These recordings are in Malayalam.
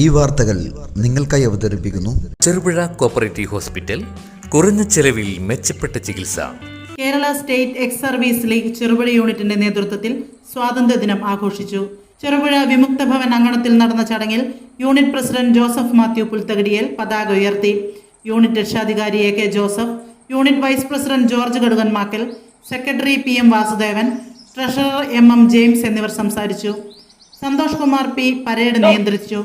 ഈ വാർത്തകൾ നിങ്ങൾക്കായി അവതരിപ്പിക്കുന്നു. ചെറുപുഴ കോപ്പറേറ്റീവ് ഹോസ്പിറ്റൽ കുറഞ്ഞ ചെലവിൽ മെച്ചപ്പെട്ട ചികിത്സ. Kerala state ex service league Cherupuzha യൂണിറ്റിന്റെ നേതൃത്വത്തിൽ സ്വാതന്ത്ര്യദിനം ആഘോഷിച്ചു. ചെറുപുഴ വിമുക്ത ഭവൻ അങ്കണത്തിൽ നടന്ന ചടങ്ങിൽ unit president Joseph Mathew Pulthakidiyel പതാക ഉയർത്തി. യൂണിറ്റ് രക്ഷാധികാരി A K Joseph unit vice president George Kadukan Makkal secretary P M Vasudevan treasurer M M James എന്നിവർ സംസാരിച്ചു. സന്തോഷ് കുമാർ പി പരേഡ് നിയന്ത്രിച്ചു.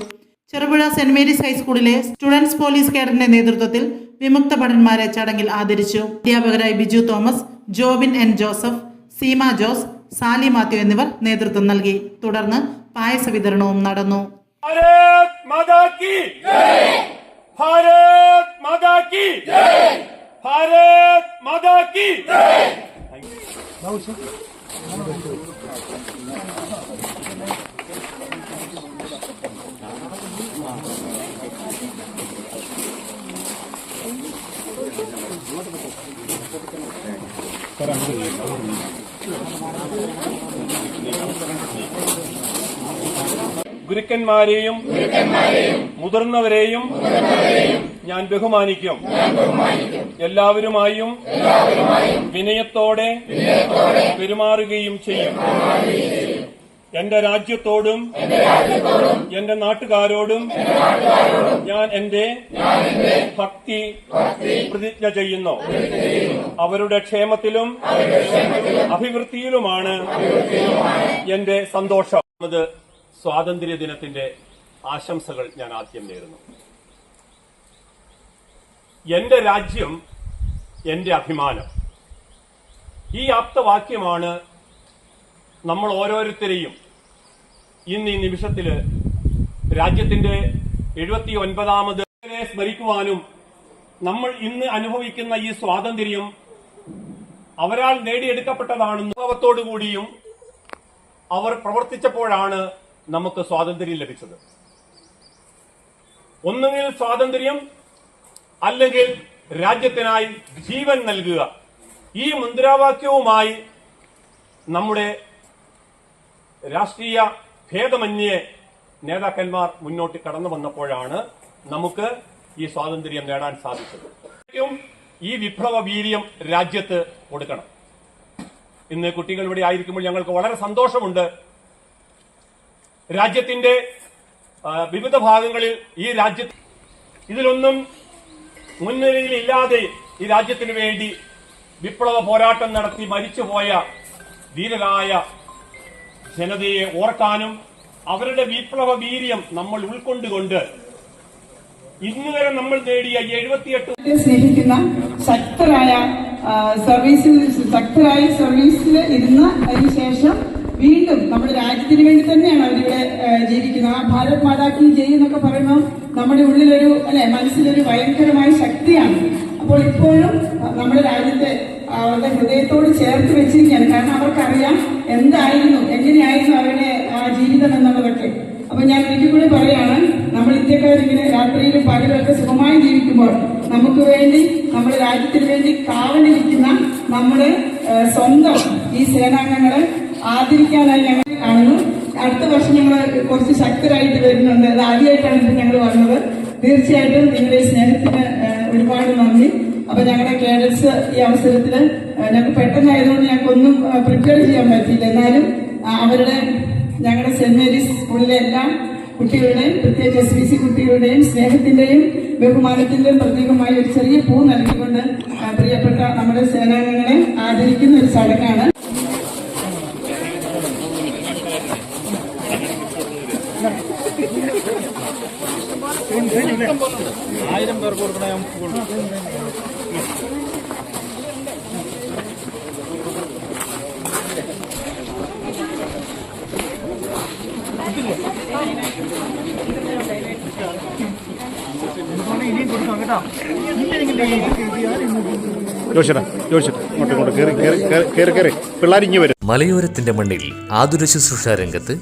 ചെറുപുഴ സെന്റ് മേരീസ് ഹൈസ്കൂളിലെ സ്റ്റുഡൻസ് പോലീസ് കേഡറിന്റെ നേതൃത്വത്തിൽ വിമുക്ത ഭടന്മാരെ ചടങ്ങിൽ ആദരിച്ചു. അധ്യാപകരായി Biju Thomas Jobin N Joseph Seema Jose Sally Mathew എന്നിവർ നേതൃത്വം നൽകി. തുടർന്ന് പായസ വിതരണവും നടന്നു. ഭാരത് മാതാ ഗുരുക്കന്മാരെയും മുതിർന്നവരെയും ഞാൻ ബഹുമാനിക്കും. എല്ലാവരുമായും വിനയത്തോടെ പെരുമാറുകയും ചെയ്യും. എന്റെ രാജ്യത്തോടും എന്റെ നാട്ടുകാരോടും ഞാൻ എന്റെ ഭക്തി പ്രതിജ്ഞ ചെയ്യുന്നു. അവരുടെ ക്ഷേമത്തിലും അഭിവൃദ്ധിയിലുമാണ് എന്റെ സന്തോഷം. സ്വാതന്ത്ര്യ ദിനത്തിന്റെ ആശംസകൾ ഞാൻ ആദ്യം നേരുന്നു. എന്റെ രാജ്യം എന്റെ അഭിമാനം. ഈ ആപ്തവാക്യമാണ് നമ്മൾ ഓരോരുത്തരെയും ഇന്ന് ഈ നിമിഷത്തിൽ രാജ്യത്തിന്റെ എഴുപത്തി ഒൻപതാമത് സ്മരിക്കുവാനും നമ്മൾ ഇന്ന് അനുഭവിക്കുന്ന ഈ സ്വാതന്ത്ര്യം അവരാൽ നേടിയെടുക്കപ്പെട്ടതാണെന്ന് ഭാവത്തോടുകൂടിയും അവർ പ്രവർത്തിച്ചപ്പോഴാണ് നമുക്ക് സ്വാതന്ത്ര്യം ലഭിച്ചത്. ഒന്നുകിൽ സ്വാതന്ത്ര്യം അല്ലെങ്കിൽ രാജ്യത്തിനായി ജീവൻ നൽകുക. ഈ മുദ്രാവാക്യവുമായി നമ്മുടെ രാഷ്ട്രീയ ഭേദമന്യേ നേതാക്കന്മാർ മുന്നോട്ട് കടന്നു വന്നപ്പോഴാണ് നമുക്ക് ഈ സ്വാതന്ത്ര്യം നേടാൻ സാധിച്ചത്. ഈ വിപ്ലവ വീര്യം രാജ്യത്ത് കൊടുക്കണം ഇന്ന് കുട്ടികൾ ഇവിടെ ആയിരിക്കുമ്പോൾ ഞങ്ങൾക്ക് വളരെ സന്തോഷമുണ്ട്. രാജ്യത്തിന്റെ വിവിധ ഭാഗങ്ങളിൽ ഈ രാജ്യത്ത് ഇതിലൊന്നും മുൻനിരയിൽ ഇല്ലാതെ ഈ രാജ്യത്തിന് വേണ്ടി വിപ്ലവ പോരാട്ടം നടത്തി മരിച്ചുപോയ ധീരരായ ജനതയെ ഓർക്കാനും അവരുടെ വിപ്ലവ വീര്യം നമ്മൾ ഉൾക്കൊണ്ടുകൊണ്ട് ഇന്നുവരെ നമ്മൾ നേടിയ എഴുപത്തിയെട്ട് സ്നേഹിക്കുന്ന ശക്തരായ സർവീസിൽ ശക്തരായ സർവീസിൽ ഇരുന്ന അതിനുശേഷം വീണ്ടും നമ്മുടെ രാജ്യത്തിന് വേണ്ടി തന്നെയാണ് അവരിവിടെ ജീവിക്കുന്നത്. ആ ഭാരത് മാതാക്കി ജയ് എന്നൊക്കെ പറയുമ്പോൾ നമ്മുടെ ഉള്ളിലൊരു അല്ലെ മനസ്സിലൊരു ഭയങ്കരമായ ശക്തിയാണ്. അപ്പോൾ ഇപ്പോഴും നമ്മുടെ രാജ്യത്തെ അവരുടെ ഹൃദയത്തോട് ചേർത്ത് വെച്ചിരിക്കുകയാണ്. കാരണം അവർക്കറിയാം എന്തായിരുന്നു എങ്ങനെയായിരുന്നു അവരുടെ ആ ജീവിതം എന്നുള്ളതൊക്കെ. അപ്പൊ ഞാൻ ഒരിക്കൽ കൂടി പറയാണ് നമ്മൾ ഇന്ത്യക്കാരിങ്ങനെ രാത്രിയിലും പകലൊക്കെ സുഖമായി ജീവിക്കുമ്പോൾ നമുക്ക് വേണ്ടി നമ്മുടെ രാജ്യത്തിന് വേണ്ടി കാവലിരിക്കുന്ന നമ്മുടെ സ്വന്തം ഈ സേനാംഗങ്ങളെ ആദരിക്കാനായി ഞങ്ങൾ കാണുന്നു. അടുത്ത വർഷം ഞങ്ങൾ കുറച്ച് ശക്തരായിട്ട് വരുന്നുണ്ട്. അത് ആദ്യമായിട്ടാണ് ഞങ്ങൾ വന്നത്. തീർച്ചയായിട്ടും നിങ്ങളുടെ സ്നേഹത്തിന് ഒരുപാട് നന്ദി. അപ്പൊ ഞങ്ങളുടെ കേഡറ്റ്സ് ഈ അവസരത്തിൽ ഞങ്ങൾക്ക് പെട്ടെന്നായതുകൊണ്ട് ഞങ്ങൾക്ക് ഒന്നും പ്രിപ്പയർ ചെയ്യാൻ പറ്റിയില്ല. എന്നാലും അവരുടെ ഞങ്ങളുടെ സെന്റ് മേരീസ് സ്കൂളിലെ എല്ലാ കുട്ടികളുടെയും പ്രത്യേകിച്ച് എസ് ബി സി കുട്ടികളുടെയും സ്നേഹത്തിന്റെയും ബഹുമാനത്തിന്റെയും പ്രതീകമായി ഒരു ചെറിയ പൂ നൽകിക്കൊണ്ട് പ്രിയപ്പെട്ട നമ്മുടെ സേനാംഗങ്ങളെ ആദരിക്കുന്ന ഒരു ചടങ്ങാണ്. മലയോരത്തിന്റെ മണ്ണിൽ ആതുര ശുശ്രൂഷ രംഗത്ത്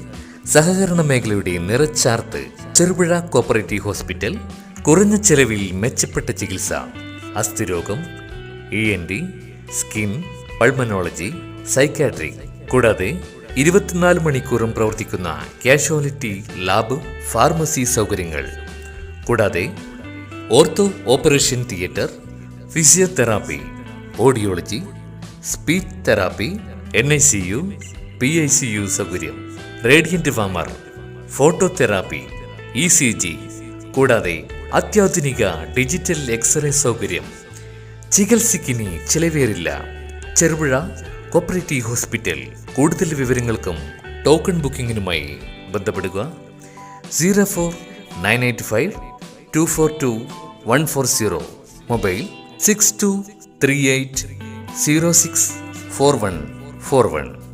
സഹകരണ മേഖലയുടെ നിറച്ചാർത്ത് ചെറുപുഴ കോപ്പറേറ്റീവ് ഹോസ്പിറ്റൽ കുറഞ്ഞ ചെലവിൽ മെച്ചപ്പെട്ട ചികിത്സ അസ്ഥിരോഗം E N T skin pulmonology psychiatry കൂടാതെ ഇരുപത്തിനാല് മണിക്കൂറും പ്രവർത്തിക്കുന്ന കാഷ്വാലിറ്റി ലാബ് ഫാർമസി സൗകര്യങ്ങൾ. കൂടാതെ ortho operation theatre physiotherapy audiology speech therapy N I C U P I C U സൗകര്യം. Radiant warmer phototherapy E C G കൂടാതെ അത്യാധുനിക ഡിജിറ്റൽ എക്സ്റേ സൗകര്യം. ചികിത്സയ്ക്കിനി ചിലവേറില്ല. Cherupuzha cooperative hospital. കൂടുതൽ വിവരങ്ങൾക്കും ടോക്കൺ ബുക്കിംഗിനുമായി ബന്ധപ്പെടുക. Zero four nine eight five two four two one four zero. Mobile six two three eight zero six four one four one.